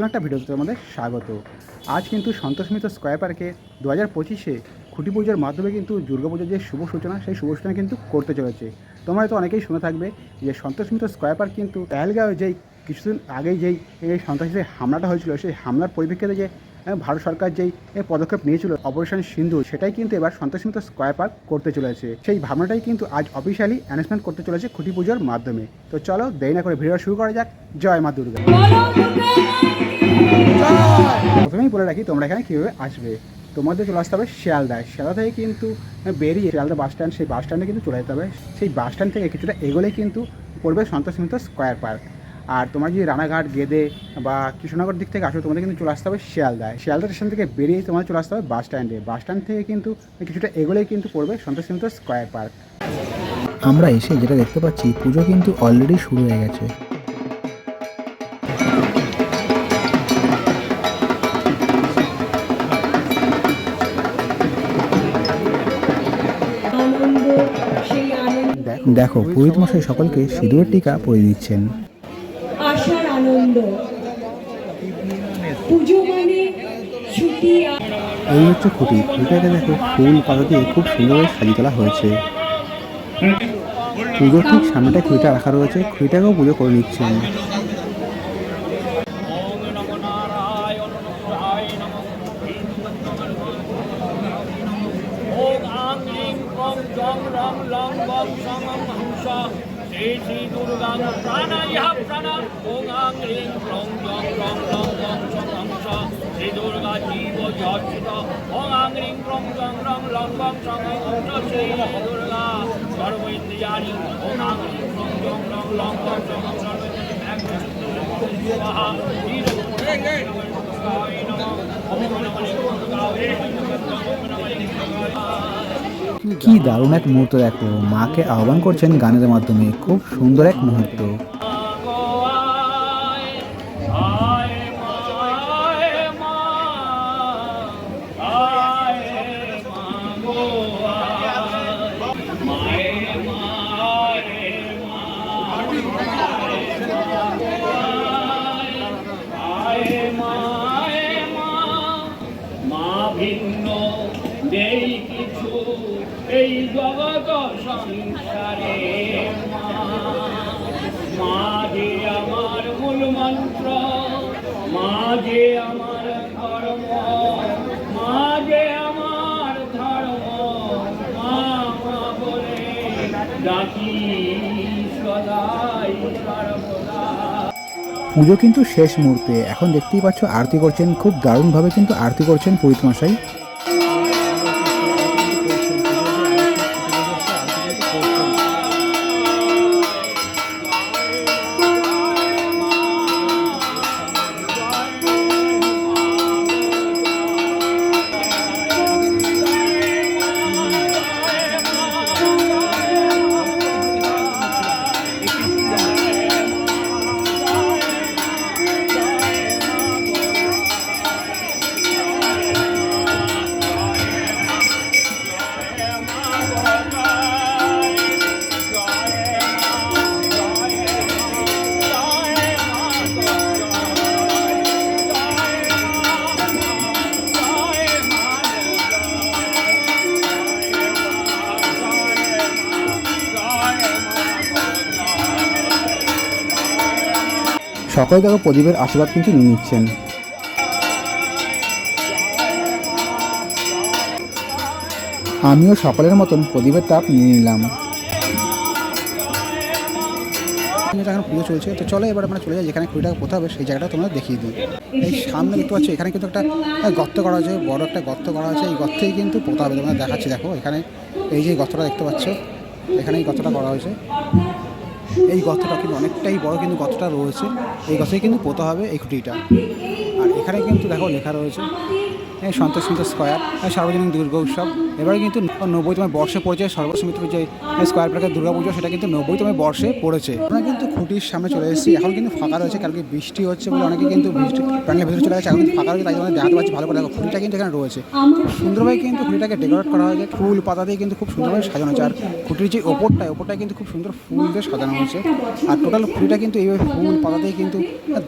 নতুন একটা ভিডিওতে তোমাদের স্বাগত। আজ কিন্তু সন্তোষ মিত্র স্কোয়ার পার্কে দু হাজার পঁচিশে খুঁটি পুজোর মাধ্যমে কিন্তু দুর্গাপুজোর যে শুভ সূচনা, সেই শুভ সূচনা কিন্তু করতে চলেছে। তোমরা হয়তো অনেকেই শুনে থাকবে যে সন্তোষ মিত্র স্কোয়ার পার্ক কিন্তু পেহেলগাঁও যেই কিছুদিন আগেই যেই এই সন্ত্রাসী হামলাটা হয়েছিল, সেই হামলার পরিপ্রেক্ষিতে যে ভারত সরকার যেই পদক্ষেপ নিয়েছিল, অপারেশন সিন্ধু, সেটাই কিন্তু এবার সন্তোষ মিত্র স্কোয়ার পার্ক করতে চলেছে। সেই ভাবনাটাই কিন্তু আজ অফিসিয়ালি অ্যানাউন্সমেন্ট করতে চলেছে খুঁটি পুজোর মাধ্যমে। তো চলো দেরি না করে ভিডিও শুরু করা যাক। জয় মা দুর্গা। প্রথমেই বলে রাখি, তোমরা এখানে কীভাবে আসবে? তোমাদের চলে আসতে হবে শিয়ালদায়। শিয়ালদা থেকে কিন্তু বেরিয়ে শিয়ালদা বাস স্ট্যান্ড সেই বাস স্ট্যান্ডে কিন্তু চলে যেতে হবে। সেই বাস স্ট্যান্ড থেকে কিছুটা এগোলেই কিন্তু পড়বে সন্তোষ মিত্র স্কোয়ার পার্ক আর তোমার যদি রানাঘাট, গেদে বা কৃষ্ণনগর দিক থেকে আসো, তোমাদের কিন্তু চলে আসতে হবে শিয়ালদায়। শিয়ালদা স্টেশন থেকে বেরিয়ে তোমাদের চলে আসতে হবে বাস স্ট্যান্ডে বাস স্ট্যান্ড থেকে কিন্তু কিছুটা এগোলেই কিন্তু পড়বে সন্তোষ মিত্র স্কোয়ার পার্ক আমরা এসে যেটা দেখতে পাচ্ছি, পুজো কিন্তু অলরেডি শুরু হয়ে গেছে। দেখো পুরোহিত মশাই সকলকে সিঁদুরের টিকা পরিয়ে দিচ্ছেন। আশার আনন্দ। পুজো মানে ছুটি এই হচ্ছে খুঁটি। খুঁটিটাকে দেখো ফুল পাতা দিয়ে খুব সুন্দরভাবে সাজিয়ে তোলা হয়েছে। পুজোর ঠিক সামনেটা খুঁটিটা রাখা রয়েছে। খুঁটিটাকেও পুজো করে নিচ্ছেন। জীব ঝর্ষিত ওং আং দারুণ এক মুহূর্ত দেখো। মাকে আহ্বান করছেন গানের মাধ্যমে। খুব সুন্দর এক মুহূর্ত। জগৎ সংসারে আমার মূল মন্ত্র আমার ধর্ম আমার ধর্ম, মা বলে ডাকি সদাই পুজো কিন্তু শেষ মুহূর্তে। এখন দেখতেই পাচ্ছ, আরতি করছেন, খুব দারুণভাবে কিন্তু আরতি করছেন পুরোহিত মশাই। সকলে দেখো প্রদীপের আশীর্বাদ কিন্তু নিয়ে নিচ্ছেন। আমিও সকলের মতন প্রদীপের তাপ নিয়ে নিলাম। এখন পুজো চলছে, তো চলো এবার আমরা চলে যাই যেখানে খুঁড়িটা কোথাও হবে, সেই জায়গাটা তোমরা দেখিয়ে দিই। এই সামনে দেখতে পাচ্ছ, এখানে কিন্তু একটা গর্ত করা আছে, বড় একটা গর্ত করা আছে, এই গর্তেই কিন্তু পোতা হবে তোমরা দেখাচ্ছি। দেখো, এখানে এই যে গর্তটা দেখতে পাচ্ছ এখানে এই গর্তটা করা হয়েছে। এই গর্তটা কিন্তু অনেকটাই বড় কিন্তু গর্তটা রয়েছে। এই গর্তে কিন্তু পোতা হবে এই খুঁটিটা। আর এখানে কিন্তু দেখো লেখা রয়েছে হ্যাঁ সন্তোষ মিত্র স্কোয়ার সার্বজনীন দুর্গা উৎসব। এবারে কিন্তু নব্বইতম বর্ষে পড়েছে সর্বসমিত্র যে স্কোয়ার পার্কের দুর্গা পুজো, সেটা কিন্তু নব্বইতম বর্ষে পড়েছে। আমরা কিন্তু খুঁটির সামনে চলে এসেছি। এখন কিন্তু ফাঁকা রয়েছে কালকে বৃষ্টি হচ্ছে বলে অনেকে কিন্তু বৃষ্টি প্যান্ডেলের ভিতরে চলে গেছে, এখন কিন্তু ফাঁকা রয়েছে, তাই জন্য দেখাতে পাচ্ছি ভালো করে। দেখো, খুঁটিটা কিন্তু এখানে রয়েছে। সুন্দরভাবে কিন্তু খুঁটিটাকে ডেকোরেট করা হয়েছে। ফুল পাতা দিয়ে কিন্তু খুব সুন্দরভাবে সাজানো হয়েছে। আর খুঁটির যে ওপরটা ওপরটায় কিন্তু খুব সুন্দর ফুল দিয়ে সাজানো হয়েছে। আর টোটাল খুঁটিটা কিন্তু এইভাবে ফুল পাতা দিয়ে কিন্তু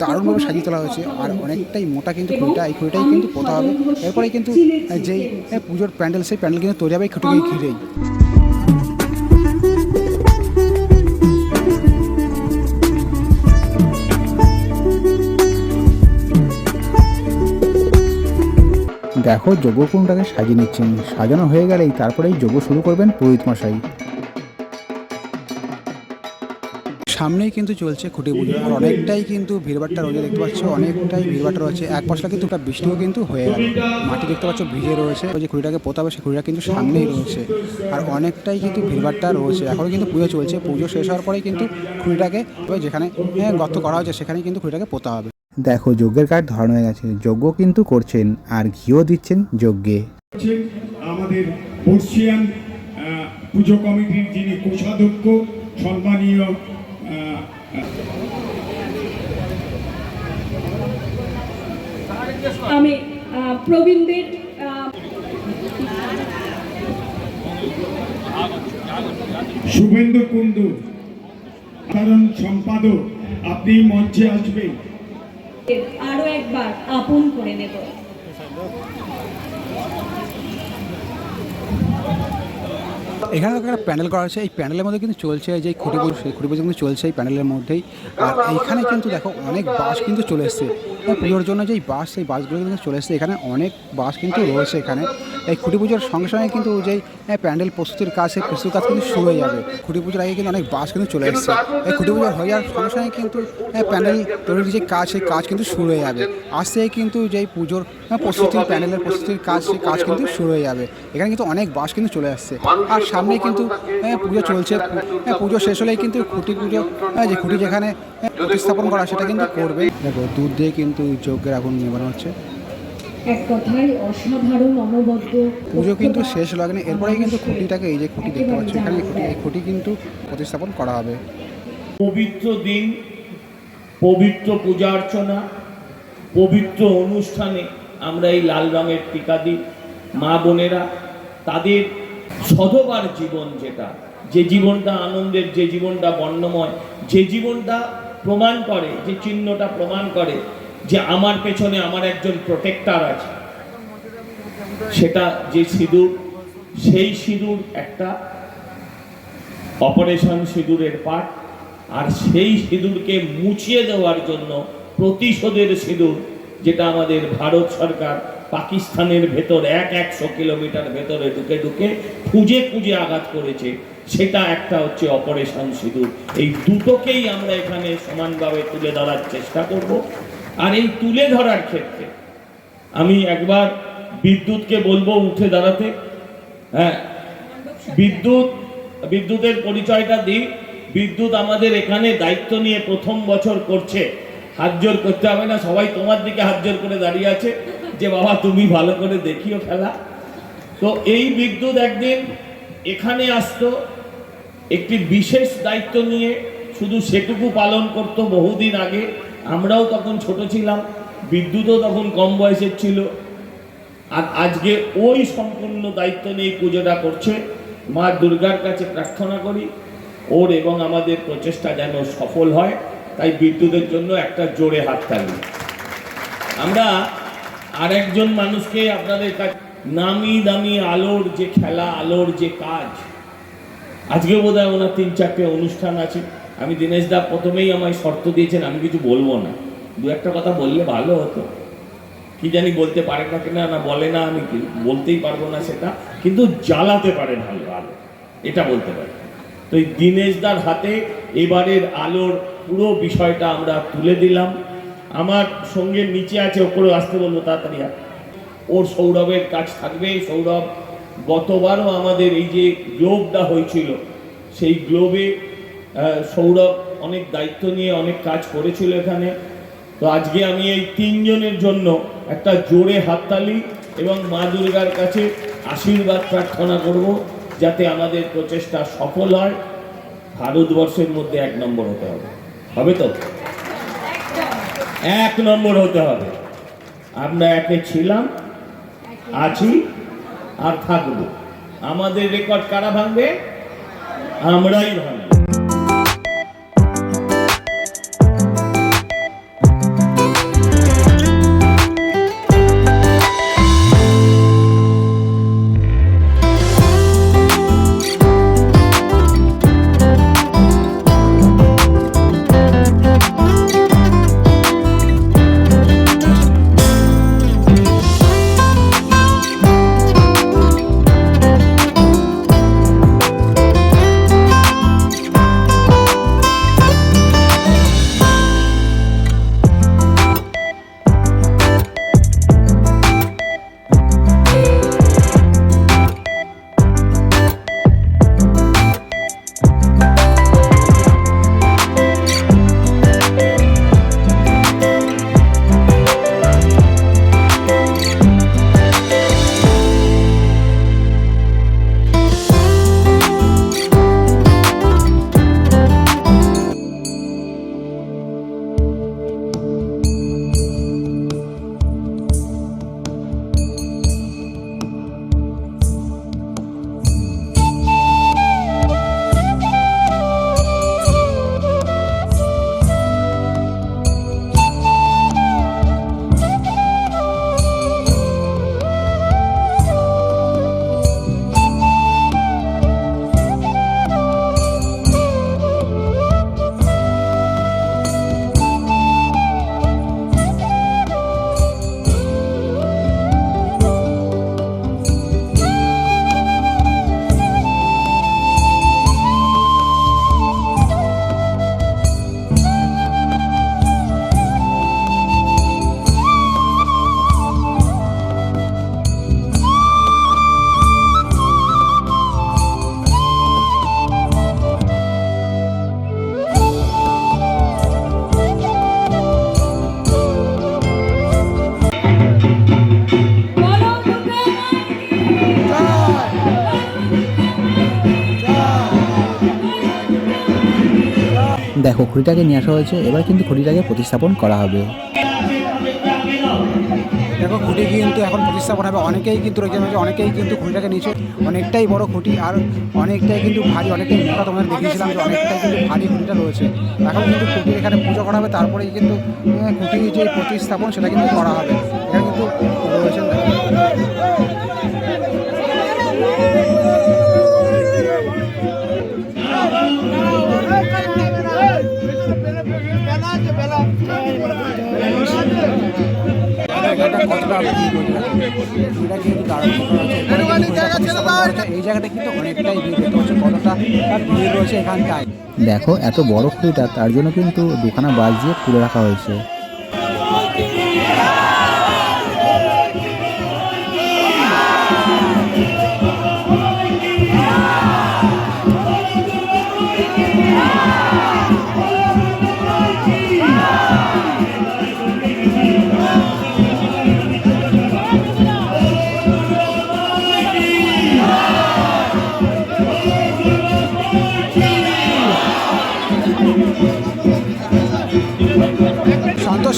দারুণভাবে সাজিয়ে তোলা হয়েছে। আর অনেকটাই মোটা কিন্তু খুঁটিটা, এই খুঁটিটাই কিন্তু পোতা হবে। এরপরে কিন্তু যেই পুজোর প্যান্ডেল, সেই প্যান্ডেল কিন্তু তৈরি হবে এই খুঁটিকে ঘিরেই। দেখো যজ্ঞকুণ্ডটাকে সাজিয়ে নিচ্ছেন। সাজানো হয়ে গেলেই তারপরেই যজ্ঞ শুরু করবেন পুরোহিত মশাই। সামনেই কিন্তু চলছে খুঁটি পুজো। আর অনেকটাই কিন্তু ভিড়ভাট্টা রয়েছে দেখতে পাচ্ছ? অনেকটাই ভিড়ভাট্টা রয়েছে। এক পশলা কিন্তু একটা বৃষ্টিও কিন্তু হয়ে গেল। মাটি দেখতে পাচ্ছ ভিজে রয়েছে। ওই যে খুঁড়িটাকে পোতাবে সেই খুঁড়িটা কিন্তু সামনেই রয়েছে। আর অনেকটাই কিন্তু ভিড়ভাট্টা রয়েছে। এখনও কিন্তু পুজো চলছে। পুজো শেষ হওয়ার পরেই কিন্তু খুঁড়িটাকে ওই যেখানে হ্যাঁ, গর্ত করা হয়েছে সেখানেই কিন্তু খুঁড়িটাকে পোতা হবে। দেখো যজ্ঞের কাঠ ধরানো হয়ে গেছে। যজ্ঞ কিন্তু করছেন আর ঘিও দিচ্ছেন যজ্ঞে। আমাদের বর্ষিয়ান পুজো কমিটির যিনি কোষাধ্যক্ষ সম্মানীয় আমি প্রবীণদের শুভেন্দু কুণ্ডু সাধারণ সম্পাদক আপনি মঞ্চে আসবেন। আরও একবার আপন করে নেব। এখানে একটা প্যান্ডেল করা হয়েছে। এই প্যান্ডেলের মধ্যে কিন্তু চলছে যে খুঁটি পুজো সেই খুঁটি পুজো কিন্তু চলছে এই প্যান্ডেলের মধ্যেই। আর এইখানে কিন্তু দেখো অনেক বাস কিন্তু চলে এসছে। পুজোর জন্য যেই বাস সেই বাসগুলো কিন্তু চলে এসেছে। এখানে অনেক বাস কিন্তু রয়েছে এখানে। এই খুঁটি পুজোর সঙ্গে সঙ্গে কিন্তু যেই আহ, প্যান্ডেল প্রস্তুতির কাজ সেই প্রস্তুতির কাজ কিন্তু শুরু হয়ে যাবে। খুঁটি পুজোর আগে কিন্তু অনেক বাস কিন্তু চলে এসছে। এই খুঁটি পুজো হয়ে যাওয়ার সঙ্গে সঙ্গে কিন্তু আহ, প্যান্ডেল তৈরির যে কাজ সেই কাজ কিন্তু শুরু হয়ে যাবে। আসতে কিন্তু যেই পুজোর প্রস্তুতি প্রস্তুতির প্যান্ডেলের প্রস্তুতির কাজ সেই কাজ কিন্তু শুরু হয়ে যাবে। এখানে কিন্তু অনেক বাস কিন্তু চলে আসছে। আর সামনে কিন্তু পুজো চলছে। পুজো শেষ হলেই কিন্তু খুঁটি পুজো যে খুঁটি যেখানে প্রতিস্থাপন করা সেটা কিন্তু করবে। দেখো দুধ দিয়ে কিন্তু যজ্ঞের আগুন নেবানো হচ্ছে। এক কথায় অসাধারণ অনবদ্য পুজো কিন্তু শেষ লাগেনি। এরপরেই কিন্তু খুঁটিটাকে এই যে খুঁটি দেখতে পাচ্ছ এখানে এই খুঁটি এই খুঁটি কিন্তু প্রতিস্থাপন করা হবে। পবিত্র দিন পবিত্র পূজা অর্চনা পবিত্র অনুষ্ঠানে আমরা এই লাল রঙের টিকা দিই। মা বোনেরা তাদের সধবার জীবন যেটা যে জীবনটা আনন্দের যে জীবনটা বর্ণময় যে জীবনটা প্রমাণ করে যে চিহ্নটা প্রমাণ করে যে আমার পেছনে আমার একজন প্রোটেক্টার আছে, সেটা যে সিঁদুর, সেই সিঁদুর একটা অপারেশন সিঁদুরের পাঠ আর সেই সিঁদুরকে মুছিয়ে দেওয়ার জন্য প্রতিশোধের সিঁদুর, যেটা আমাদের ভারত সরকার পাকিস্তানের ভেতর এক একশো কিলোমিটার ভেতরে ঢুকে ঢুকে খুঁজে খুঁজে আঘাত করেছে, সেটা একটা হচ্ছে অপারেশন সিঁদুর। এই দুটোকেই আমরা এখানে সমানভাবে তুলে ধরার চেষ্টা করব। আর এই তুলে ধরার ক্ষেত্রে আমি একবার বিদ্যুৎকে বলব উঠে দাঁড়াতে। হ্যাঁ বিদ্যুৎ, বিদ্যুতের পরিচয়টা দিই। বিদ্যুৎ আমাদের এখানে দায়িত্ব নিয়ে প্রথম বছর করছে। হাত জোর করতে হবে না, সবাই তোমার দিকে হাত জোর করে দাঁড়িয়ে আছে যে, বাবা, তুমি ভালো করে দেখিও খেলা। তো এই বিদ্যুৎ একদিন এখানে আসতো, একটি বিশেষ দায়িত্ব নিয়ে শুধু সেটুকু পালন করতো বহুদিন আগে। আমরাও তখন ছোট ছিলাম, বিদ্যুৎও তখন কম বয়সের ছিল। আর আজকে ওই সম্পূর্ণ দায়িত্ব নিয়ে পুজোটা করছে, মা দুর্গার কাছে প্রার্থনা করি, ওর এবং আমাদের প্রচেষ্টা যেন সফল হয়, তাই বিদ্যুতের জন্য একটা জোরে হাততালি আমরা আরেকজন মানুষকে আপনাদের কাছে নামি দামি আলোর যে খেলা, আলোর যে কাজ, আজকে বোধ হয় ওনার তিন চারটে অনুষ্ঠান আছে। আমি দীনেশ দা প্রথমেই আমায় শর্ত দিয়েছেন, আমি কিছু বলব না। দু একটা কথা বললে ভালো হতো। কি জানি বলতে পারে না কিনা না বলে না, আমি বলতেই পারব না সেটা, কিন্তু জ্বালাতে পারে ভালো আলো এটা বলতে পারি। তো এই দীনেশদার হাতে এবারের আলোর পুরো বিষয়টা আমরা তুলে দিলাম। আমার সঙ্গে নিচে আছে, ওপরে আসতে বলব তাড়াতাড়ি। ওর সৌরভের কাজ থাকবে। সৌরভ, গতবারও আমাদের এই যে গ্লোবটা হয়েছিল, সেই গ্লোবে সৌরভ অনেক দায়িত্ব নিয়ে অনেক কাজ করেছিল এখানে। তো আজকে আমি এই তিনজনের জন্য একটা জোরে হাততালি এবং মা দুর্গার কাছে আশীর্বাদ প্রার্থনা করব যাতে আমাদের প্রচেষ্টা সফল হয়। ভারতবর্ষের মধ্যে এক নম্বর হতে হবে। হবে তো? এক নম্বর হতে হবে। আমরা একে ছিলাম, আছি আর থাকব। আমাদের রেকর্ড কারা ভাঙবে? আমরাই ভাঙবো। দেখো খুঁটিটাকে নিয়ে আসা হয়েছে। এবার কিন্তু খুঁটিটাকে প্রতিস্থাপন করা হবে। দেখো, খুঁটি কিন্তু এখন প্রতিস্থাপন হবে। অনেকেই কিন্তু রয়েছে অনেকেই কিন্তু খুঁটিটাকে নিচে অনেকটাই বড় খুঁটি আর অনেকটাই কিন্তু ভারী, অনেকটাই মোটা তোমাদের দেখিয়েছিলাম যে অনেকটাই কিন্তু ভারী খুঁটিটা রয়েছে। এখন কিন্তু খুঁটির এখানে পুজো করা হবে, তারপরেই কিন্তু খুঁটির যে প্রতিস্থাপন, সেটা কিন্তু করা হবে। জায়গাটা কতটা আপনি দেখো। এটা কিন্তু দারুণ। এই জায়গাটা কিন্তু অনেকটাই ভিড় দেখতে পাচ্ছ কতটা ভিড় রয়েছে এখানটায় দেখো এত বরফ খুঁটিটা তার জন্য কিন্তু দোকানে বাস দিয়ে খুলে রাখা হয়েছে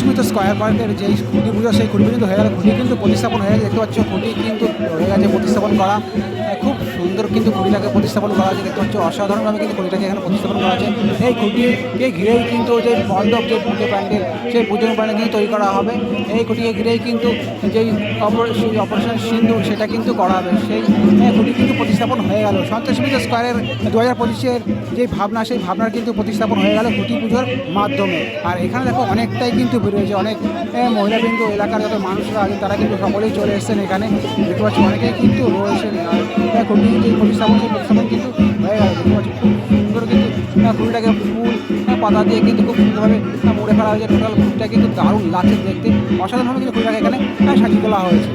সন্তোষমিত স্কোয়ার পার্কের যে খুঁটি পুজো, সেই খুঁটি কিন্তু হয়ে গেল। খুঁটি কিন্তু প্রতিস্থাপন হয়ে দেখতে পাচ্ছ, খুঁটি কিন্তু হয়ে গেছে প্রতিস্থাপন করা। সুন্দর কিন্তু খুঁটিটাকে প্রতিস্থাপন করা আছে দেখতে পাচ্ছ অসাধারণভাবে কিন্তু খুঁটিটাকে এখানে প্রতিস্থাপন করা আছে এই খুঁটিকে ঘিরেই কিন্তু যে মণ্ডপ যে পুজো প্যান্ডেল সেই পুজো প্যান্ডেল কিন্তু তৈরি করা হবে। এই খুঁটিকে ঘিরেই কিন্তু যেই অপারেশন সিন্ধু সেটা কিন্তু করা হবে। সেই খুঁটি কিন্তু প্রতিস্থাপন হয়ে গেল। সন্তোষমিত স্কোয়ারের দু হাজার পঁচিশের যে ভাবনা সেই ভাবনার কিন্তু প্রতিস্থাপন হয়ে গেল খুঁটি পুজোর মাধ্যমে। আর এখানে দেখো অনেকটাই কিন্তু ভিড় হয়েছে অনেক আহ, মহিলাবৃন্দ এলাকার যত মানুষরা আছেন তারা কিন্তু সকলেই চলে এসেছেন এখানে। দেখতে পাচ্ছি অনেকেই কিন্তু রয়েছেন আর কিন্তু খুব সুন্দর কিন্তু ফুলটাকে ফুল পাতা দিয়ে কিন্তু খুব সুন্দরভাবে মোড়ে ফেলা হয়েছে। টোটাল ফুলটা কিন্তু দারুণ লাগছে দেখতে। অসাধারণভাবে কিন্তু ফুলটাকে এখানে সাজিয়ে তোলা হয়েছে।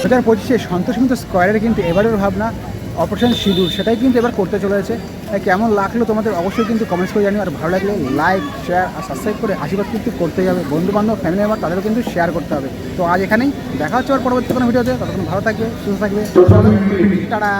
দু হাজার পঁচিশে সন্তোষ মিত্র স্কোয়ারের কিন্তু এবারের ভাবনা অপারেশন সিঁদুর, সেটাই কিন্তু এবার করতে চলেছে। তাই কেমন লাগল তোমাদের অবশ্যই কিন্তু কমেন্টস করে জানিও, আর ভালো লাগলে লাইক শেয়ার আর সাবস্ক্রাইব করে আশীর্বাদ কিন্তু করতে যাবে বন্ধু বান্ধব ফ্যামিলি মেম্বার তাদেরও কিন্তু শেয়ার করতে হবে। তো আজ এখানেই, দেখা হচ্ছে আর পরবর্তী কোনো ভিডিওতে ততক্ষণ ভালো থাকবে, সুস্থ থাকবে টাটা।